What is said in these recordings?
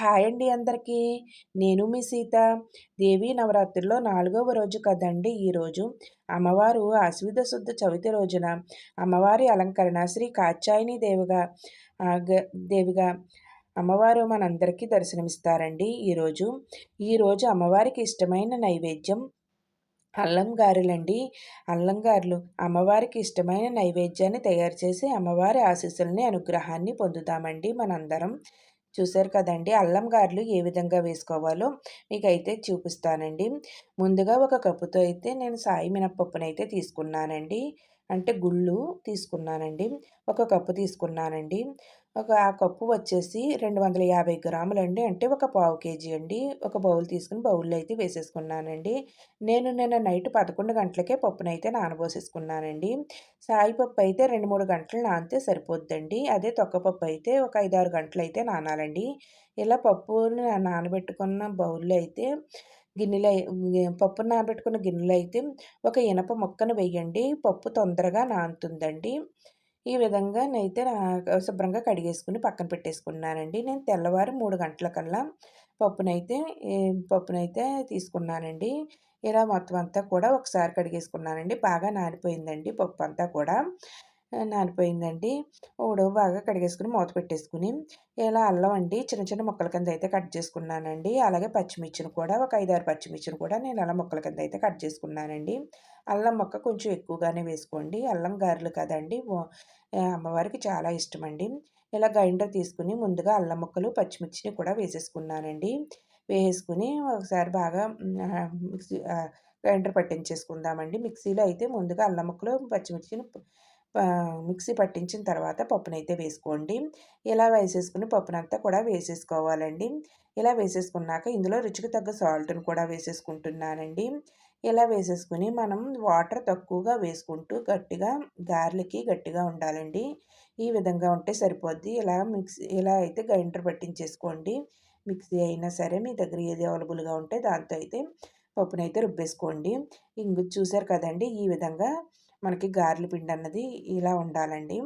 Hi అండి అందరికీ. నేను మీ సీత. దేవీ నవరాత్రుల్లో నాలుగవ రోజు కదండి ఈరోజు అమ్మవారు అశ్విత శుద్ధ చవితి రోజున అమ్మవారి అలంకరణ శ్రీ కాచాయిని దేవిగా దేవిగా అమ్మవారు మనందరికీ దర్శనమిస్తారండి ఈరోజు ఈరోజు అమ్మవారికి ఇష్టమైన నైవేద్యం అల్లం గారెలండి. అల్లం గారెలు అమ్మవారికి ఇష్టమైన నైవేద్యాన్ని తయారు చేసి అమ్మవారి ఆశీస్సులని అనుగ్రహాన్ని పొందుతామండి మనందరం. చూసారు కదండి. అల్లం గారెలు ఏ విధంగా వేసుకోవాలో మీకైతే చూపిస్తానండి. ముందుగా ఒక కప్పుతో అయితే నేను సాయి మినప్పప్పునైతే తీసుకున్నానండి. అంటే గుళ్ళు తీసుకున్నానండి. ఒక కప్పు తీసుకున్నానండి. ఒక ఆ కప్పు వచ్చేసి రెండు వందల యాభై గ్రాములండి. అంటే ఒక పావు కేజీ అండి. ఒక బౌల్ తీసుకుని బౌల్లో అయితే వేసేసుకున్నానండి. నేను నిన్న నైట్ పదకొండు గంటలకే పప్పునైతే నానబోసేసుకున్నానండి. సాయి పప్పు అయితే రెండు మూడు గంటలు నానితే సరిపోద్దండి. అదే తొక్కపప్పు అయితే ఒక ఐదారు గంటలు అయితే నానాలండి. ఇలా పప్పుని నానబెట్టుకున్న బౌల్లో అయితే గిన్నెలు పప్పు నానబెట్టుకున్న గిన్నెలో అయితే ఒక ఇనప మొక్కను వేయండి. పప్పు తొందరగా నానుతుందండి. ఈ విధంగా నైతే శుభ్రంగా కడిగేసుకుని పక్కన పెట్టేసుకున్నానండి. నేను తెల్లవారు మూడు గంటల కల్లా పప్పునైతే పప్పునైతే తీసుకున్నానండి. ఇలా మొత్తం అంతా కూడా ఒకసారి కడిగేసుకున్నానండి. బాగా నానిపోయిందండి పప్పు అంతా కూడా. నానిపోయిందండి. ఉడవ బాగా కడిగేసుకుని మూత పెట్టేసుకుని ఇలా అల్లం అండి చిన్న చిన్న ముక్కల కింద అయితే కట్ చేసుకున్నానండి. అలాగే పచ్చిమిర్చిని కూడా ఒక ఐదారు పచ్చిమిర్చిని కూడా నేను అలా ముక్కల కింద అయితే కట్ చేసుకున్నానండి. అల్లం మొక్క కొంచెం ఎక్కువగానే వేసుకోండి. అల్లం గారెలు కదండి. అమ్మవారికి చాలా ఇష్టం అండి ఇలా గ్రైండర్ తీసుకుని ముందుగా అల్లం ముక్కలు పచ్చిమిర్చిని కూడా వేసేసుకున్నానండి. వేసుకుని ఒకసారి బాగా మిక్సీ గ్రైండర్ పట్టించేసుకుందామండి. మిక్సీలో అయితే ముందుగా అల్లం ముక్కలు పచ్చిమిర్చిని మిక్సీ పట్టించిన తర్వాత పప్పునైతే వేసుకోండి. ఇలా వేసేసుకుని పప్పునంతా కూడా వేసేసుకోవాలండి. ఇలా వేసేసుకున్నాక ఇందులో రుచికి తగ్గ సాల్ట్ను కూడా వేసేసుకుంటున్నానండి. ఇలా వేసేసుకుని మనం వాటర్ తక్కువగా వేసుకుంటూ గట్టిగా గార్లికి గట్టిగా ఉండాలండి. ఈ విధంగా ఉంటే సరిపోద్ది. ఇలా మిక్సీ ఇలా అయితే గ్రైండర్ పట్టించేసుకోండి. మిక్సీ అయినా సరే మీ దగ్గర ఏది అవైలబుల్గా ఉంటే దాంతో అయితే పప్పునైతే రుబ్బేసుకోండి. ఇంక చూసారు కదండి? ఈ విధంగా మనకి గారెల పిండి అన్నది ఇలా ఉండాలండి.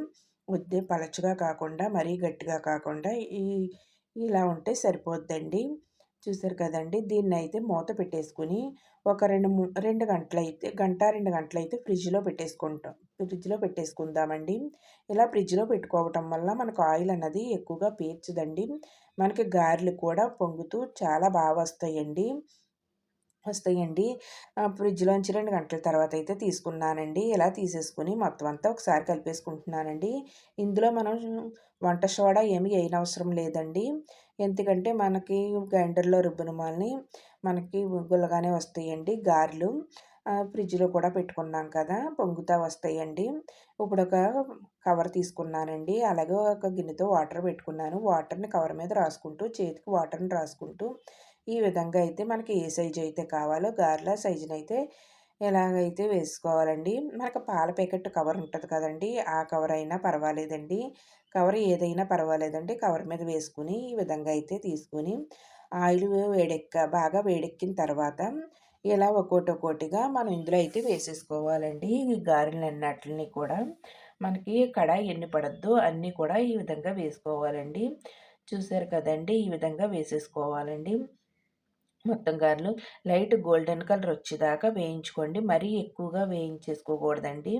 వద్దే పలచగా కాకుండా మరీ గట్టిగా కాకుండా ఈ ఇలా ఉంటే సరిపోద్దండి. చూసారు కదండి దీన్ని అయితే మూత పెట్టేసుకుని ఒక రెండు రెండు గంటలైతే గంట రెండు గంటలైతే ఫ్రిడ్జ్లో పెట్టేసుకుంటాం. ఫ్రిడ్జ్లో పెట్టేసుకుందామండి. ఇలా ఫ్రిడ్జ్లో పెట్టుకోవటం వల్ల మనకు ఆయిల్ అన్నది ఎక్కువగా పీల్చదండి. మనకి గారెలు కూడా పొంగుతూ చాలా బాగా వస్తాయండి. వస్తాయండి. ఫ్రిడ్జ్లోంచి రెండు గంటల తర్వాత అయితే తీసుకున్నానండి. ఇలా తీసేసుకుని మొత్తం అంతా ఒకసారి కలిపేసుకుంటున్నానండి. ఇందులో మనం వంట సోడా ఏమి వేయనవసరం లేదండి. ఎందుకంటే మనకి గ్రైండర్లో రుబ్బిన మనకి గుల్లగానే వస్తాయండి. గారెలు ఫ్రిడ్జ్లో కూడా పెట్టుకున్నాం కదా పొంగుతా వస్తాయండి. ఇప్పుడు ఒక కవర్ తీసుకున్నానండి. అలాగే ఒక గిన్నెతో వాటర్ పెట్టుకున్నాను. వాటర్ని కవర్ మీద రాసుకుంటూ చేతికి వాటర్ని రాసుకుంటూ ఈ విధంగా అయితే మనకి ఏ సైజు అయితే కావాలో గారెల సైజుని అయితే ఎలాగైతే వేసుకోవాలండి. మనకు పాల ప్యాకెట్ కవర్ ఉంటుంది కదండి. ఆ కవర్ అయినా పర్వాలేదండి. కవర్ ఏదైనా పర్వాలేదండి. కవర్ మీద వేసుకుని ఈ విధంగా అయితే తీసుకుని ఆయిల్ వేడెక్క బాగా వేడెక్కిన తర్వాత ఇలా ఒక్కోటి ఒక్కోటిగా మనం ఇందులో అయితే వేసేసుకోవాలండి. ఈ గారెలన్నట్లని కూడా మనకి కడాయి ఎన్ని పడద్దు అన్నీ కూడా ఈ విధంగా వేసుకోవాలండి. చూసారు కదండి. ఈ విధంగా వేసేసుకోవాలండి. మొత్తం గారెలు. లైట్ గోల్డెన్ కలర్ వచ్చేదాకా వేయించుకోండి. మరీ ఎక్కువగా వేయించేసుకోకూడదండి.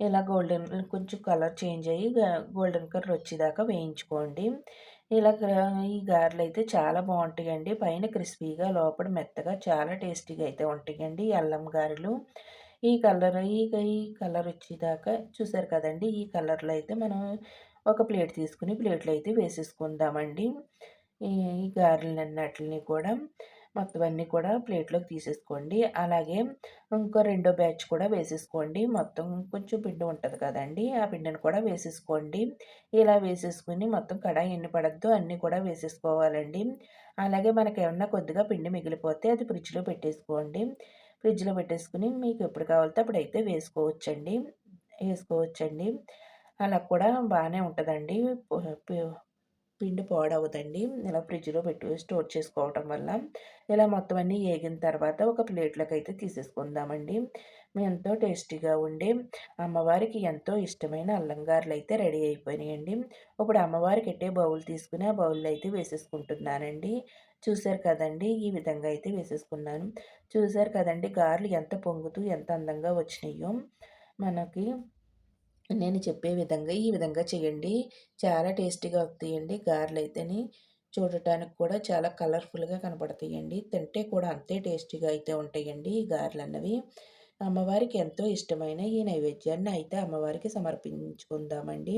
ఇలా గోల్డెన్ కొంచెం కలర్ చేంజ్ అయ్యి గోల్డెన్ కలర్ వచ్చేదాకా వేయించుకోండి. ఇలా ఈ గారెలు అయితే చాలా బాగుంటాయండి. పైన క్రిస్పీగా లోపల మెత్తగా చాలా టేస్టీగా అయితే ఉంటాయండి అల్లం గారెలు. ఈ కలర్ ఈ ఈ కలర్ వచ్చేదాకా చూసారు కదండి. ఈ కలర్లో అయితే మనం ఒక ప్లేట్ తీసుకుని ప్లేట్లో అయితే వేసేసుకుందామండి. ఈ గారెలన్నిటిని కూడా. మొత్తం అన్నీ కూడా ప్లేట్లోకి తీసేసుకోండి. అలాగే ఇంకో రెండో బ్యాచ్ కూడా వేసేసుకోండి. మొత్తం కొంచెం పిండి ఉంటుంది కదండి ఆ పిండిని కూడా వేసేసుకోండి. ఇలా వేసేసుకుని మొత్తం కడాయి ఎన్ని పడద్దు అన్నీ కూడా వేసేసుకోవాలండి. అలాగే మనకి ఏమన్నా కొద్దిగా పిండి మిగిలిపోతే అది ఫ్రిడ్జ్లో పెట్టేసుకోండి. ఫ్రిడ్జ్లో పెట్టేసుకుని మీకు ఎప్పుడు కావాలితే అప్పుడైతే వేసుకోవచ్చండి. వేసుకోవచ్చండి. అలా కూడా బాగానే ఉంటుందండి. పిండి పాడవదండి. ఇలా ఫ్రిడ్జ్లో పెట్టు స్టోర్ చేసుకోవటం వల్ల ఇలా మొత్తం అన్నీ వేగిన తర్వాత ఒక ప్లేట్లోకి అయితే తీసేసుకుందామండి. ఎంతో టేస్టీగా ఉండే అమ్మవారికి ఎంతో ఇష్టమైన అల్లంగారులు అయితే రెడీ అయిపోయినాయండి. ఇప్పుడు అమ్మవారికి ఎట్టే బౌల్ తీసుకుని ఆ బౌల్లో అయితే వేసేసుకుంటున్నానండి. చూశారు కదండి ఈ విధంగా అయితే వేసేసుకున్నాను. చూశారు కదండి గారెలు ఎంత పొంగుతూ ఎంత అందంగా వచ్చినాయో. మనకి నేను చెప్పే విధంగా ఈ విధంగా చేయండి. చాలా టేస్టీగా వస్తాయండి. గారెలు అయితేని చూడటానికి కూడా చాలా కలర్ఫుల్గా కనపడతాయండి. తింటే కూడా అంతే టేస్టీగా అయితే ఉంటాయండి ఈ గారెలు అన్నవి అమ్మవారికి ఎంతో ఇష్టమైన ఈ నైవేద్యాన్ని అయితే అమ్మవారికి సమర్పించుకుందామండి.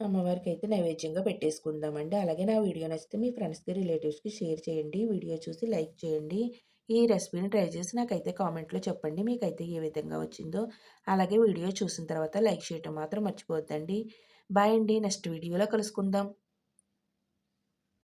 అమ్మవారికి అయితే నైవేద్యంగా పెట్టేసుకుందామండి. అలాగే నా వీడియో నచ్చితే మీ ఫ్రెండ్స్కి రిలేటివ్స్కి షేర్ చేయండి. వీడియో చూసి లైక్ చేయండి. ఈ రెసిపీని ట్రై చేసి నాకైతే కామెంట్లో చెప్పండి. మీకైతే ఏ విధంగా వచ్చిందో. అలాగే వీడియో చూసిన తర్వాత లైక్ చేయటం మాత్రం మర్చిపోద్దండి బాయ్ అండి. నెక్స్ట్ వీడియోలో కలుసుకుందాం.